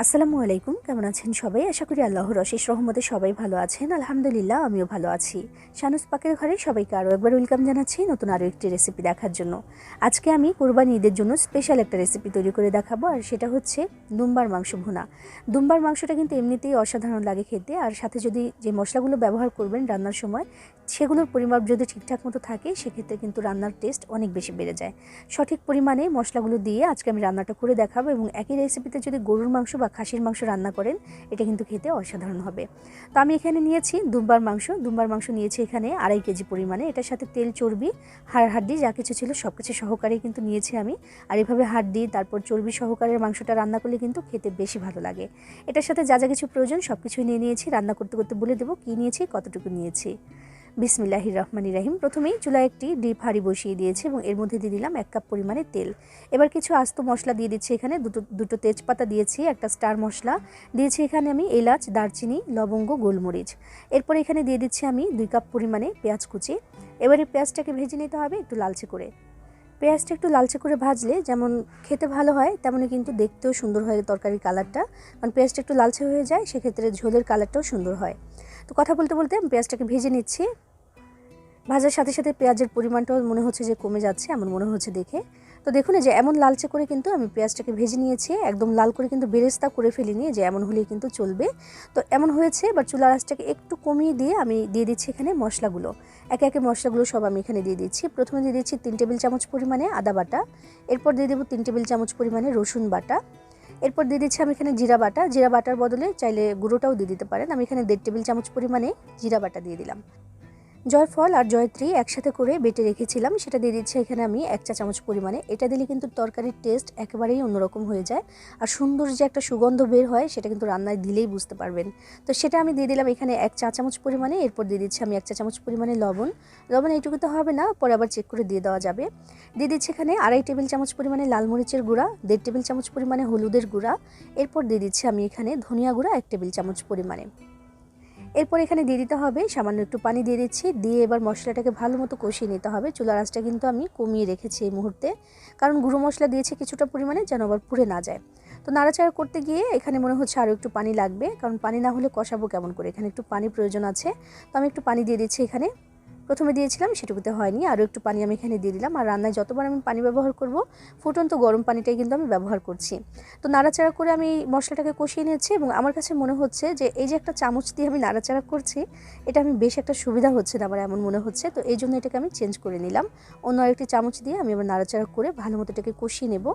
আসসালামু আলাইকুম, কেমন আছেন সবাই? আশা করি আল্লাহর অশেষ রহমতে সবাই ভালো আছেন। আলহামদুলিল্লাহ, আমিও ভালো আছি। শানুস পাকের ঘরে সবাইকে আরও একবার ওয়েলকাম জানাচ্ছি নতুন আরও একটি রেসিপি দেখার জন্য। আজকে আমি কোরবানি ঈদের জন্য স্পেশাল একটা রেসিপি তৈরি করে দেখাবো, আর সেটা হচ্ছে দুম্বার মাংস ভুনা। দুম্বার মাংসটা কিন্তু এমনিতেই অসাধারণ লাগে খেতে, আর সাথে যদি যে মশলাগুলো ব্যবহার করবেন রান্নার সময়, সেগুলোর পরিমাপ যদি ঠিকঠাক মতো থাকে, সেক্ষেত্রে কিন্তু রান্নার টেস্ট অনেক বেশি বেড়ে যায়। সঠিক পরিমাণে মশলাগুলো দিয়ে আজকে আমি রান্নাটা করে দেখাবো, এবং একই রেসিপিতে যদি গরুর মাংস বা খাসির মাংস রান্না করেন, এটা কিন্তু খেতে অসাধারণ হবে। তো আমি এখানে নিয়েছি দুম্বার মাংস। দুম্বার মাংস নিয়েছি এখানে আড়াই কেজি পরিমাণে। এটার সাথে তেল, চর্বি, হাড়, হাড্ডি যা কিছু ছিল সব কিছু সহকারে কিন্তু নিয়েছি আমি। আর এভাবে হাড্ডি, তারপর চর্বি সহকারে মাংসটা রান্না করলে কিন্তু খেতে বেশি ভালো লাগে। এটার সাথে যা যা কিছু প্রয়োজন সব কিছুই নিয়ে নিয়েছি। রান্না করতে করতে বলে দেবো কী নিয়েছি, কতটুকু নিয়েছি। বিসমিল্লাহি রহমানি রাহিম। প্রথমেই চুলায় একটি ডিপ হাঁড়ি বসিয়ে দিয়েছি এবং এর মধ্যে দিয়ে দিলাম এক কাপ পরিমাণে তেল। এবার কিছু আস্ত মশলা দিয়ে দিচ্ছি এখানে। দুটো দুটো তেজপাতা দিয়েছি, একটা স্টার মশলা। দিয়েছি এখানে আমি এলাচ, দারচিনি, লবঙ্গ, গোলমরিচ। এরপর এখানে দিয়ে দিচ্ছি আমি দুই কাপ পরিমাণে পেঁয়াজ কুচি। এবারে পেঁয়াজটাকে ভেজে নিতে হবে একটু লালচে করে। পেঁয়াজটা একটু লালচে করে ভাজলে যেমন খেতে ভালো হয়, তেমনই কিন্তু দেখতেও সুন্দর হয় তরকারির কালারটা। কারণ পেঁয়াজটা একটু লালচে হয়ে যায়, সেক্ষেত্রে ঝোলের কালারটাও সুন্দর হয়। তো কথা বলতে বলতে আমি পেঁয়াজটাকে ভেজে নিচ্ছি। ভাজার সাথে সাথে পেঁয়াজের পরিমাণটাও মনে হচ্ছে যে কমে যাচ্ছে, এমন মনে হচ্ছে দেখে। তো দেখুন যে এমন লালচে করে কিন্তু আমি পেঁয়াজটাকে ভেজে নিয়েছি, একদম লাল করে কিন্তু বেরেস্তা করে ফেলিনি, যে এমন হলেই কিন্তু চলবে। তো এমন হয়েছে, এবার চুলা আঁচটাকে একটু কমিয়ে দিয়ে আমি দিয়ে দিচ্ছি এখানে মশলাগুলো। একে একে মশলাগুলো সব আমি এখানে দিয়ে দিচ্ছি। প্রথমে দিয়ে দিচ্ছি তিন টেবিল চামচ পরিমাণে আদা বাটা, এরপর দিয়ে দেবো তিন টেবিল চামচ পরিমাণে রসুন বাটা, এরপর দিয়ে দিচ্ছি আমি এখানে জিরা বাটা। জিরা বাটার বদলে চাইলে গুঁড়োটাও দিয়ে দিতে পারেন। আমি এখানে দেড় টেবিল চামচ পরিমাণে জিরা বাটা দিয়ে দিলাম। জয়ফল আর জয়ত্রী একসাথে করে বেটে রেখেছিলাম। সেটা দিয়ে দিচ্ছি এখানে আমি এক চা চামচ পরিমাণে। এটা দিলে কিন্তু তরকারির টেস্ট একেবারেই অন্যরকম হয়ে যায়। আর সুন্দর যে একটা সুগন্ধ বের হয়, সেটা কিন্তু রান্নায় দিলেই বুঝতে পারবেন। তো সেটা আমি দিয়ে দিলাম এখানে এক চা চামচ পরিমাণে। এরপর দিয়ে দিচ্ছি আমি এক চা চামচ পরিমাণে লবণ। লবণ এইটুকু তো হবে না, পরে আবার চেক করে দিয়ে দেওয়া যাবে। দিয়ে দিচ্ছি এখানে আড়াই টেবিল চামচ পরিমাণে লাল মরিচের গুঁড়া, দেড় টেবিল চামচ পরিমাণে হলুদের গুঁড়া। এরপর দিয়ে দিচ্ছি আমি এখানে ধনিয়া গুঁড়া, এক টেবিল চামচ পরিমাণে। এরপর এখানে দিয়ে দিতে হবে সামান্য একটু পানি দিয়ে দিচ্ছি। দিয়ে এবার মশলাটাকে ভালো মতো কষিয়ে নিতে হবে। চুলার আঁচটা কিন্তু আমি কমিয়ে রেখেছি এই মুহূর্তে। কারণ গুঁড়ো মশলা দিয়েছে কিছুটা পরিমাণে যেন আবার পুড়ে না যায়। তো নাড়াচাড়া করতে গিয়ে এখানে মনে হচ্ছে আরও একটু পানি লাগবে। কারণ পানি না হলে কষাবো কেমন করে? এখানে একটু পানি প্রয়োজন আছে। তো আমি একটু পানি দিয়ে দিচ্ছি এখানে। প্রথমে দিয়েছিলাম, সেটুকুতে হয়নি। আরও একটু পানি আমি এখানে দিয়ে দিলাম। আর রান্নায় যতবার আমি পানি ব্যবহার করব, ফুটন্ত গরম পানিটাই কিন্তু আমি ব্যবহার করছি। তো নাড়াচাড়া করে আমি মশলাটাকে কষিয়ে নিয়েছি এবং আমার কাছে মনে হচ্ছে যে, এই যে একটা চামচ দিয়ে আমি নাড়াচাড়া করছি, এটা আমি বেশ একটা সুবিধা হচ্ছে না আমার এমন মনে হচ্ছে। তো এই জন্য এটাকে আমি চেঞ্জ করে নিলাম। অন্য আরেকটি চামচ দিয়ে আমি আবার নাড়াচাড়া করে ভালো মতো এটাকে কষিয়ে নেব।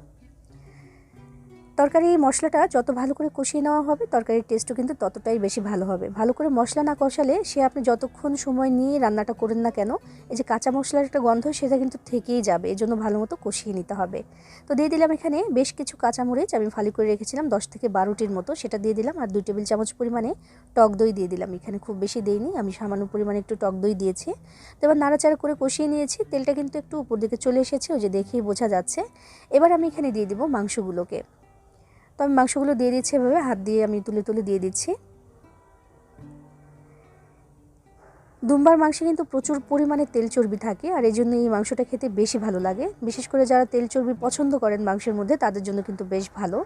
তরকারি মশলাটা যত ভালো করে কষিয়ে নেওয়া হবে, তরকারির টেস্টও কিন্তু ততটাই বেশি ভালো হবে। ভালো করে মশলা না কষালে সে আপনি যতক্ষণ সময় নিয়ে রান্নাটা করেন না কেন, এই যে কাঁচা মশলার একটা গন্ধ সেটা কিন্তু থেকেই যাবে, এই জন্য ভালো মতো কষিয়ে নিতে হবে। তো দিয়ে দিলাম এখানে বেশ কিছু কাঁচামরিচ, আমি ফালি করে রেখেছিলাম দশ থেকে বারোটির মতো, সেটা দিয়ে দিলাম আর দুই টেবিল চামচ পরিমাণে টক দই দিয়ে দিলাম। এখানে খুব বেশি দিইনি, আমি সামান্য পরিমাণে একটু টক দই দিয়েছি। তো এবার নাড়াচাড়া করে কষিয়ে নিয়েছি, তেলটা কিন্তু একটু উপর দিকে চলে এসেছে, ওই যে দেখেই বোঝা যাচ্ছে। এবার আমি এখানে দিয়ে দিব মাংসগুলোকে। তো আমি মাংসগুলো দিয়ে দিচ্ছি এভাবে, হাত দিয়ে আমি তুলে তুলে দিয়ে দিচ্ছি। দুম্বার মাংসে কিন্তু প্রচুর পরিমাণে তেল চর্বি থাকে আর এই জন্য এই মাংসটা খেতে বেশি ভালো লাগে। বিশেষ করে যারা তেল চর্বি পছন্দ করেন মাংসের মধ্যে, তাদের জন্য কিন্তু বেশ ভালো।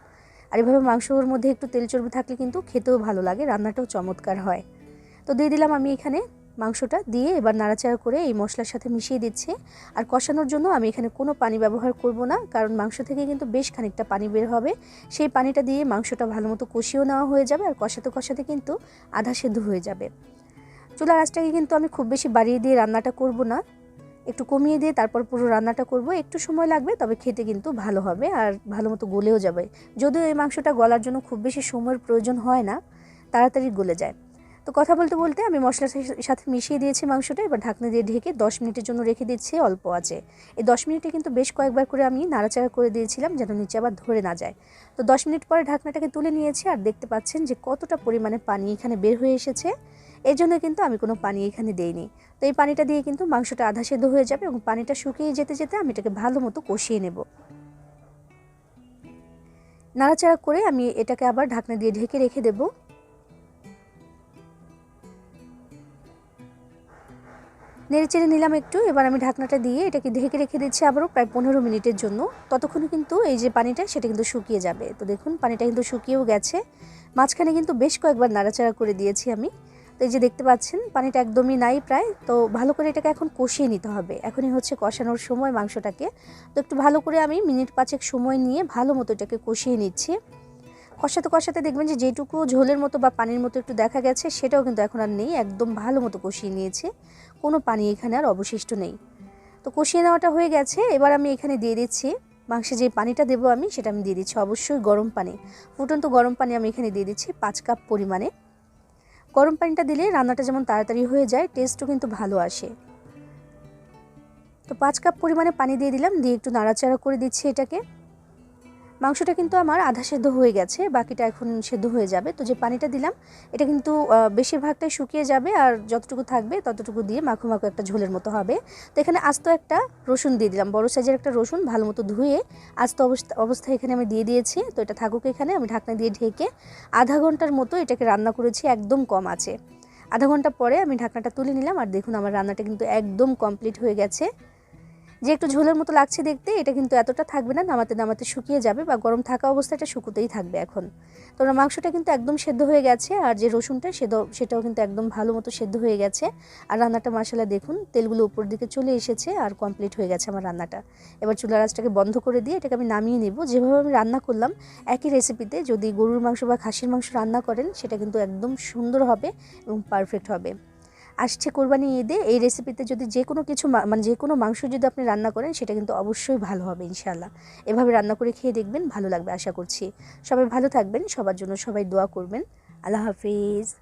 আর এভাবে মাংসর মধ্যে একটু তেল চর্বি থাকলে কিন্তু খেতেও ভালো লাগে, রান্নাটাও চমৎকার হয়। তো দিয়ে দিলাম আমি এখানে মাংসটা দিয়ে এবার নাড়াচাড়া করে এই মশলার সাথে মিশিয়ে দিচ্ছি। আর কষানোর জন্য আমি এখানে কোনো পানি ব্যবহার করব না, কারণ মাংস থেকে কিন্তু বেশ খানিকটা পানি বের হবে। সেই পানিটা দিয়ে মাংসটা ভালো মতো কষিয়েও নেওয়া হয়ে যাবে আর কষাতে কষাতে কিন্তু আধা সেদ্ধ হয়ে যাবে। চুলার আঁচটাকে কিন্তু আমি খুব বেশি বাড়িয়ে দিয়ে রান্নাটা করব না। একটু কমিয়ে দিয়ে তারপর পুরো রান্নাটা করব। একটু সময় লাগবে, তবে খেতে কিন্তু ভালো হবে আর ভালো মতো গলেও যাবে। যদিও এই মাংসটা গলার জন্য খুব বেশি সময়ের প্রয়োজন হয় না, তাড়াতাড়ি গলে যায়। তো কথা বলতে বলতে আমি মশলার সাথে মিশিয়ে দিয়েছি মাংসটা, এবার ঢাকনা দিয়ে ঢেকে দশ মিনিটের জন্য রেখে দিচ্ছি অল্প আছে এই দশ মিনিটে কিন্তু বেশ কয়েকবার করে আমি নাড়াচাড়া করে দিয়েছিলাম যেন নিচে আবার ধরে না যায়। তো দশ মিনিট পরে ঢাকনাটাকে তুলে নিয়েছি আর দেখতে পাচ্ছেন যে কতটা পরিমাণে পানি এখানে বের হয়ে এসেছে। এই জন্য কিন্তু আমি কোনো পানি এখানে দেইনি। তো এই পানিটা দিয়ে কিন্তু মাংসটা আধা সেদ্ধ হয়ে যাবে এবং পানিটা শুকিয়ে যেতে যেতে আমি এটাকে ভালো মতো কষিয়ে নেব। নাড়াচাড়া করে আমি এটাকে আবার ঢাকনা দিয়ে ঢেকে রেখে দেবো। নেড়ে চেড়ে নিলাম একটু, এবার আমি ঢাকনাটা দিয়ে এটাকে ঢেকে রেখে দিচ্ছি আবারও প্রায় পনেরো মিনিটের জন্য। ততক্ষণে কিন্তু এই যে পানিটা, সেটা কিন্তু শুকিয়ে যাবে। তো দেখুন, পানিটা কিন্তু শুকিয়েও গেছে। মাঝখানে কিন্তু বেশ কয়েকবার নাড়াচাড়া করে দিয়েছি আমি। তো এই যে দেখতে পাচ্ছেন, পানিটা একদমই নাই প্রায়। তো ভালো করে এটাকে এখন কষিয়ে নিতে হবে। এখনই হচ্ছে কষানোর সময় মাংসটাকে। তো একটু ভালো করে আমি মিনিট পাঁচেক সময় নিয়ে ভালো মতো এটাকে কষিয়ে নিচ্ছি। কষাতে কষাতে দেখবেন যে যেটুকু ঝোলের মতো বা পানির মতো একটু দেখা গেছে, সেটাও কিন্তু এখন আর নেই। একদম ভালো মতো কষিয়ে নিয়েছে। কোনো পানি এখানে আর অবশিষ্ট নেই। তো কষিয়ে নেওয়াটা হয়ে গেছে। এবার আমি এখানে দিয়ে দিচ্ছি মাংসে যে পানিটা দেবো আমি, সেটা আমি দিয়ে দিচ্ছি অবশ্যই গরম পানি। ফুটন্ত গরম পানি আমি এখানে দিয়ে দিচ্ছি পাঁচ কাপ পরিমাণে। গরম পানিটা দিলে রান্নাটা যেমন তাড়াতাড়ি হয়ে যায় টেস্টও কিন্তু ভালো আসে। তো পাঁচ কাপ পরিমাণে পানি দিয়ে দিলাম, দিয়ে একটু নাড়াচাড়া করে দিচ্ছি এটাকে। মাংসটা কিন্তু আমার আধা সেদ্ধ হয়ে গেছে, বাকিটা এখন সেদ্ধ হয়ে যাবে। তো যে পানিটা দিলাম, এটা কিন্তু বেশিরভাগটাই শুকিয়ে যাবে আর যতটুকু থাকবে ততটুকু দিয়ে মাখো মাখো একটা ঝোলের মতো হবে। তো এখানে আস্ত একটা রসুন দিয়ে দিলাম, বড় সাইজের একটা রসুন ভালো মতো ধুয়ে আস্ত অবস্থা অবস্থায় এখানে আমি দিয়ে দিয়েছি। তো এটা থাকুক এখানে, আমি ঢাকনা দিয়ে ঢেকে আধা ঘণ্টার মতো এটাকে রান্না করেছি, একদম কম আছে। আধা ঘণ্টা পরে আমি ঢাকনাটা তুলে নিলাম, আর দেখুন আমার রান্নাটা কিন্তু একদম কমপ্লিট হয়ে গেছে। যে একটু ঝোলের মতো লাগছে দেখতে, এটা কিন্তু এতটা থাকবে না, নামাতে নামাতে শুকিয়ে যাবে বা গরম থাকা অবস্থায় এটা শুকোতেই থাকবে এখন। তো ওর মাংসটা কিন্তু একদম সেদ্ধ হয়ে গেছে, আর যে রসুনটা সেদ্ধ সেটাও কিন্তু একদম ভালো মতো সেদ্ধ হয়ে গেছে। আর রান্নাটা মশলা দেখুন, তেলগুলো উপর দিকে চলে এসেছে আর কমপ্লিট হয়ে গেছে আমার রান্নাটা। এবার চুলা রাসটাকে বন্ধ করে দিয়ে এটাকে আমি নামিয়ে নেব। যেভাবে আমি রান্না করলাম, একই রেসিপিতে যদি গরুর মাংস বা খাসির মাংস রান্না করেন, সেটা কিন্তু একদম সুন্দর হবে এবং পারফেক্ট হবে। আসছে কোরবানি ঈদে, এই রেসিপিতে যদি যে কোনো কিছু মানে যে কোনো মাংস যদি আপনি রান্না করেন, সেটা কিন্তু অবশ্যই ভালো হবে ইনশাল্লাহ এভাবে রান্না করে খেয়ে দেখবেন, ভালো লাগবে, আশা করছি। সবাই ভালো থাকবেন, সবার জন্য সবাই দোয়া করবেন। আল্লাহ হাফিজ।